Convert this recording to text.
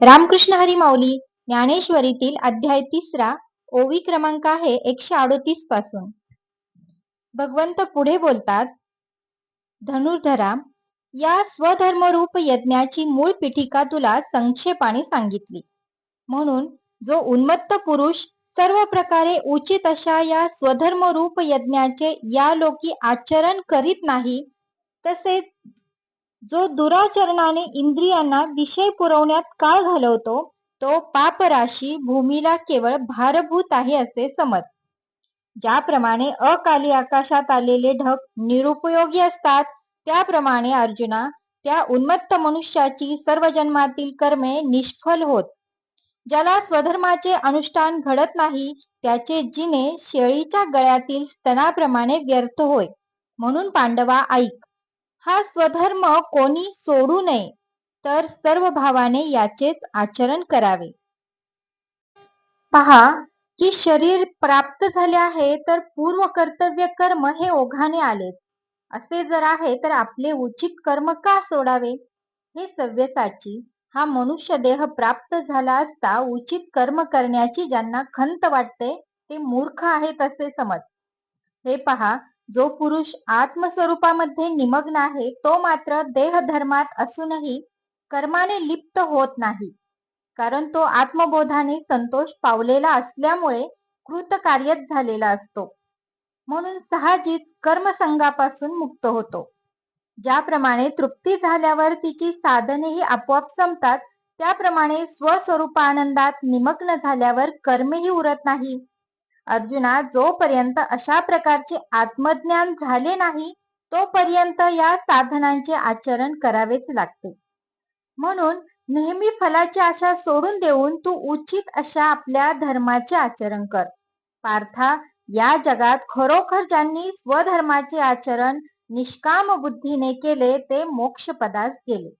रामकृष्ण हरी माऊली ज्ञानेश्वरीतील अध्याय तिसरा ओवी क्रमांक आहे एकशे अडोतीसपासून. भगवंत पुढे बोलतात धनुर्धरा या स्वधर्मरूप यज्ञाची मूळ पीठिका तुला संक्षेपाने सांगितली. म्हणून जो उन्मत्त पुरुष सर्व प्रकारे उचित अशा या स्वधर्मरूप यज्ञाचे या लोकी आचरण करीत नाही तसेच जो दुराचरणाने इंद्रियांना विषय पुरवण्यात काळ घालवतो तो पापराशी भूमीला केवळ भारभूत आहे असे समज. ज्याप्रमाणे अकाली आकाशात आलेले ढग निरुपयोगी असतात त्याप्रमाणे अर्जुना त्या उन्मत्त मनुष्याची सर्व जन्मातील कर्मे निष्फल होत. ज्याला स्वधर्माचे अनुष्ठान घडत नाही त्याचे जिने शेळीच्या गळ्यातील स्तनाप्रमाणे व्यर्थ होय म्हणून पांडवा ऐक. हा स्वधर्म कोणी सोडू नये तर सर्व भावाने याचेच आचरण करावे. पहा की शरीर प्राप्त झाले आहे तर पूर्व कर्तव्य कर्म हे ओघाने आले. असे जर आहे तर आपले उचित कर्म का सोडावे? हे सव्यसाची हा मनुष्य देह प्राप्त झाला असता उचित कर्म करण्याची ज्यांना खंत वाटते ते मूर्ख आहेत असे समज. हे पहा जो पुरुष आत्मस्वरूपामध्ये निमग्न आहे तो मात्र देहधर्मात असूनही कर्माने लिप्त होत नाही. कारण तो आत्मबोधाने संतोष पावलेला असल्यामुळे कृतकार्यच झालेला असतो. म्हणून साहजिक कर्मसंगापासून मुक्त होतो. ज्याप्रमाणे तृप्ती झाल्यावर तिची साधनेही आपोआप संपतात त्याप्रमाणे स्वस्वरूपानंदात निमग्न झाल्यावर कर्मेही उरत नाही. अर्जुना जोपर्यंत अशा प्रकारचे आत्मज्ञान झाले नाही तोपर्यंत या साधनांचे आचरण करावेच लागते. म्हणून नेहमी फलाची आशा सोडून देऊन तू उचित अशा आपल्या धर्माचे आचरण कर. पार्था या जगात खरोखर ज्यांनी स्वधर्माचे आचरण निष्काम बुद्धीने केले ते मोक्षपदास गेले.